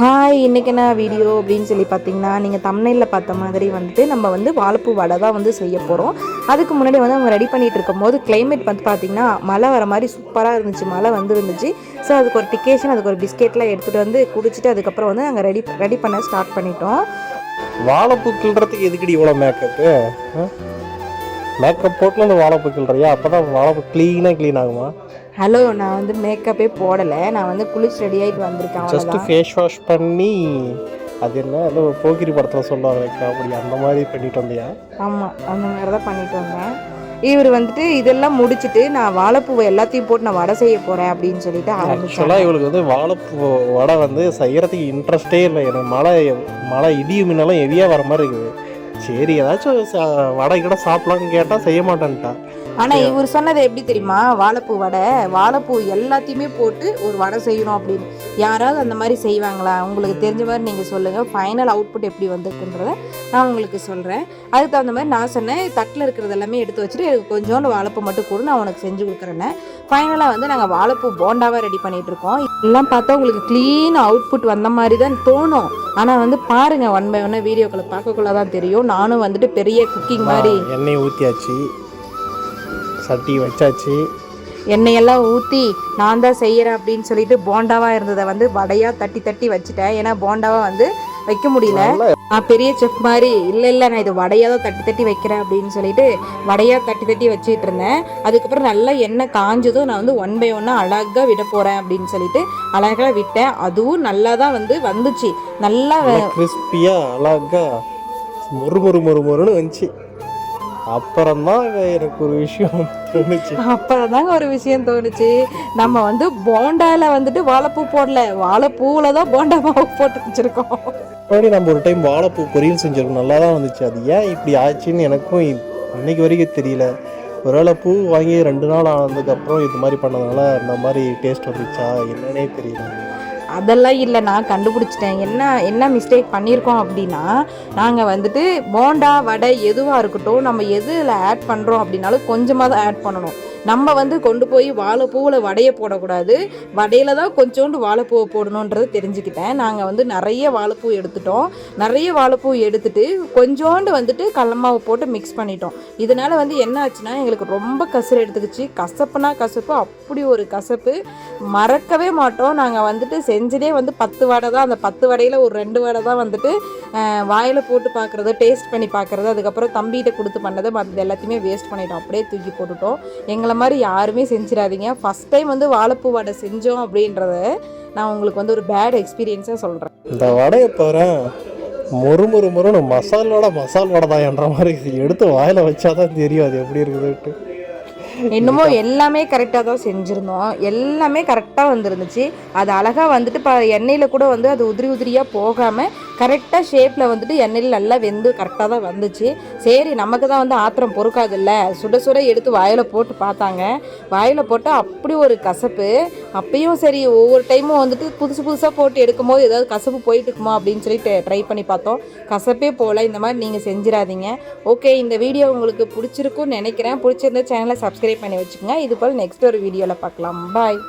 Hi இன்றைக்கி என்ன video அப்படின்னு சொல்லி பார்த்தீங்கன்னா நீங்கள் தமிழில் பார்த்த மாதிரி வந்துட்டு நம்ம வந்து வாழைப்பூ வடை தான் வந்து செய்ய போகிறோம் அதுக்கு முன்னாடி வந்து அவங்க ரெடி பண்ணிகிட்டு இருக்கும்போது கிளைமேட் வந்து பார்த்திங்கன்னா மழை வர மாதிரி சூப்பராக இருந்துச்சு. மழை வந்து இருந்துச்சு ஸோ அதுக்கு ஒரு டிக்கேஷன் அதுக்கு ஒரு பிஸ்கெட்லாம் எடுத்துகிட்டு வந்து குடிச்சிட்டு அதுக்கப்புறம் வந்து நாங்கள் ரெடி ரெடி பண்ண ஸ்டார்ட் பண்ணிட்டோம். வாழைப்பூ கிள்றதுக்கு எதுக்கடி இவ்வளோ மேக்கப்பு மேக்கப் போட்டுல அந்த வாழைப்பூ கிள்றியா? அப்போ தான் வாழைப்பூ க்ளீனாக க்ளீன் ஆகுமா? ஹலோ நான் வந்து மேக்கப்பே போடலை. நான் வந்து குளிச்சு ரெடி ஆகிட்டு வந்திருக்கேன் ஜஸ்ட் ஃபேஸ் வாஷ் பண்ணி அது என்ன ஏதோ போக்கிரி படத்தில் சொல்லுவாங்க அப்படி அந்த மாதிரி பண்ணிட்டு வந்தியா? ஆமாம் அந்த மாதிரி தான் பண்ணிட்டு வந்தேன். இவர் வந்துட்டு இதெல்லாம் முடிச்சுட்டு நான் வாழைப்பூவை எல்லாத்தையும் போட்டு நான் வடை செய்ய போகிறேன் அப்படின்னு சொல்லிட்டு ஆரம்பிச்சாங்க. ஆக்சுவலாக இவளுக்கு வந்து வாழைப்பூ வடை வந்து செய்யறதுக்கு இன்ட்ரெஸ்டே இல்லை. எனக்கு மழை மழை இடி மின்னெல்லாம் ஹெவியாக வர மாதிரி இருக்குது. சரி ஏதாச்சும் வடை கூட சாப்பிடலாம்னு கேட்டால் செய்ய மாட்டேன்ட்டா. ஆனால் இவர் சொன்னது எப்படி தெரியுமா? வாழைப்பூ வடை வாழைப்பூ எல்லாத்தையுமே போட்டு ஒரு வடை செய்யணும் அப்படின்னு. யாராவது அந்த மாதிரி செய்வாங்களா? உங்களுக்கு தெரிஞ்ச மாதிரி நீங்கள் சொல்லுங்கள் ஃபைனல் அவுட்புட் எப்படி வந்திருக்குன்றத நான் உங்களுக்கு சொல்கிறேன் அதுக்கு தகுந்த மாதிரி நான் சொன்னேன். தட்டில் இருக்கிறது எல்லாமே எடுத்து வச்சுட்டு எனக்கு கொஞ்சோண்டு வாழைப்பூ மட்டும் கூட நான் உனக்கு செஞ்சு கொடுக்குறேன்னு. ஃபைனலாக வந்து நாங்கள் வாழைப்பூ போண்டாவாக ரெடி பண்ணிட்டு இருக்கோம். எல்லாம் பார்த்தா உங்களுக்கு க்ளீன் அவுட்புட் வந்த மாதிரி தான் தோணும். ஆனால் வந்து பாருங்கள் ஒன் பை ஒன்னாக வீடியோக்களை பார்க்கக்குள்ள தான் தெரியும். நானும் வந்துட்டு பெரிய குக்கிங் மாதிரி எண்ணெய் ஊற்றியாச்சு சட்டி வச்சாச்சு. எண்ணெயெல்லாம் ஊற்றி நான் தான் செய்கிறேன் அப்படின்னு சொல்லிட்டு போண்டாவாக இருந்ததை வந்து வடையாக தட்டி தட்டி வச்சுட்டேன். ஏன்னா போண்டாவாக வந்து வைக்க முடியல. நான் பெரிய செஃப் மாதிரி இல்லை இல்லை நான் இது வடையாக தான் தட்டி தட்டி வைக்கிறேன் அப்படின்னு சொல்லிட்டு வடையாக தட்டி தட்டி வச்சுட்டு இருந்தேன். அதுக்கப்புறம் நல்லா எண்ணெய் காஞ்சதும் நான் வந்து ஒன் பை ஒன்னாக அழகாக விட போகிறேன் அப்படின்னு சொல்லிட்டு அழகாக விட்டேன். அதுவும் நல்லா தான் வந்து வந்துச்சு. நல்லா கிறிஸ்பியாக அழகா மொறு மொறு மொறு மொறுன்னு வந்துச்சு. அப்புறம் தான் எனக்கு ஒரு விஷயம் தோணுச்சு. அப்புறம் தாங்க ஒரு விஷயம் தோணுச்சு. நம்ம வந்து போண்டால வந்துட்டு வாழைப்பூ போடல. வாழைப்பூவில் தான் போண்டா மாவு போட்டு வச்சிருக்கோம் முன்னாடி நம்ம ஒரு டைம் வாழைப்பூ பொரியல் செஞ்சிருக்கோம். நல்லா தான் வந்துச்சு அது ஏன் இப்படி ஆச்சுன்னு எனக்கும் இன்னைக்கு வரைக்கும் தெரியல. ஒருவேளை பூ வாங்கி ரெண்டு நாள் ஆனதுக்கப்புறம் இது மாதிரி பண்ணதுனால இந்த மாதிரி டேஸ்ட் வந்துச்சா என்னன்னே தெரியல. அதெல்லாம் இல்லை நான் கண்டுபிடிச்சிட்டேன். என்ன என்ன மிஸ்டேக் பண்ணியிருக்கோம் அப்படின்னா நாங்கள் வந்துட்டு போண்டா வடை எதுவாக இருக்கட்டும் நம்ம எதில் ஆட் பண்ணுறோம் அப்படின்னாலும் கொஞ்சமாக தான் ஆட் பண்ணணும். நம்ம வந்து கொண்டு போய் வாழைப்பூவில் வடையை போடக்கூடாது. வடையில் தான் கொஞ்சோண்டு வாழைப்பூவை போடணுன்றது தெரிஞ்சுக்கிட்டேன். நாங்கள் வந்து நிறைய வாழைப்பூ எடுத்துட்டோம். நிறைய வாழைப்பூ எடுத்துட்டு கொஞ்சோண்டு வந்துட்டு கடலமாவு போட்டு மிக்ஸ் பண்ணிட்டோம். இதனால் வந்து என்ன ஆச்சுன்னா எங்களுக்கு ரொம்ப கசர் எடுத்துக்கிச்சு. கசப்புனா கசப்பு அப்படி ஒரு கசப்பு. மறக்கவே மாட்டோம். நாங்கள் வந்துட்டு செஞ்சதே வந்து பத்து வடை தான். அந்த பத்து வடையில் ஒரு ரெண்டு வடை தான் வந்துட்டு வாயில் போட்டு பார்க்குறது டேஸ்ட் பண்ணி பார்க்குறது அதுக்கப்புறம் தம்பிகிட்ட கொடுத்து பண்ணது மற்றது எல்லாத்தையுமே வேஸ்ட் பண்ணிட்டோம். அப்படியே தூக்கி போட்டுட்டோம். எங்களை மாதிரி யாருமே செஞ்சிடாதீங்க. ஃபஸ்ட் டைம் வந்து வாழைப்பூ வடை செஞ்சோம் அப்படின்றத நான் உங்களுக்கு வந்து ஒரு பேட் எக்ஸ்பீரியன்ஸாக சொல்கிறேன் இந்த வடையை பாரு மொறு மொறு மொறுன்னு மசால் வடை மசால் வடை தான் என்ற மாதிரி. எடுத்து வாயில் வச்சாதான் தெரியும் அது எப்படி இருக்குதுன்ட்டு. என்னமோ எல்லாமே கரெக்டாக தான் செஞ்சுருந்தோம். எல்லாமே கரெக்டாக வந்துருந்துச்சு. அது அழகாக வந்துட்டு இப்போ எண்ணெயில் கூட வந்து அது உதிரி உதிரியாக போகாமல் கரெக்டாக ஷேப்பில் வந்துட்டு எண்ணெயில் நல்லா வெந்து கரெக்டாக தான் வந்துச்சு. சரி நமக்கு தான் வந்து ஆத்திரம் பொறுக்காதுல்ல. சுட சுட எடுத்து வாயில் போட்டு பார்த்தாங்க. வாயில் போட்டால் அப்படி ஒரு கசப்பு. அப்பயும் சரி ஒவ்வொரு டைமும் வந்துட்டு புதுசு புதுசாக போட்டு எடுக்கும்போது ஏதாவது கசப்பு போயிட்டு இருக்குமா அப்படின்னு சொல்லிட்டு ட்ரை பண்ணி பார்த்தோம். கசப்பே போகல இந்த மாதிரி நீங்கள் செஞ்சிடாதீங்க. ஓகே இந்த வீடியோ உங்களுக்கு பிடிச்சிருக்கும்னு நினைக்கிறேன். பிடிச்சிருந்த சேனலை சப்ஸ்கிரைப் பண்ணி வச்சுக்கோங்க. இது போல் நெக்ஸ்ட் ஒரு வீடியோவில் பார்க்கலாம். பாய்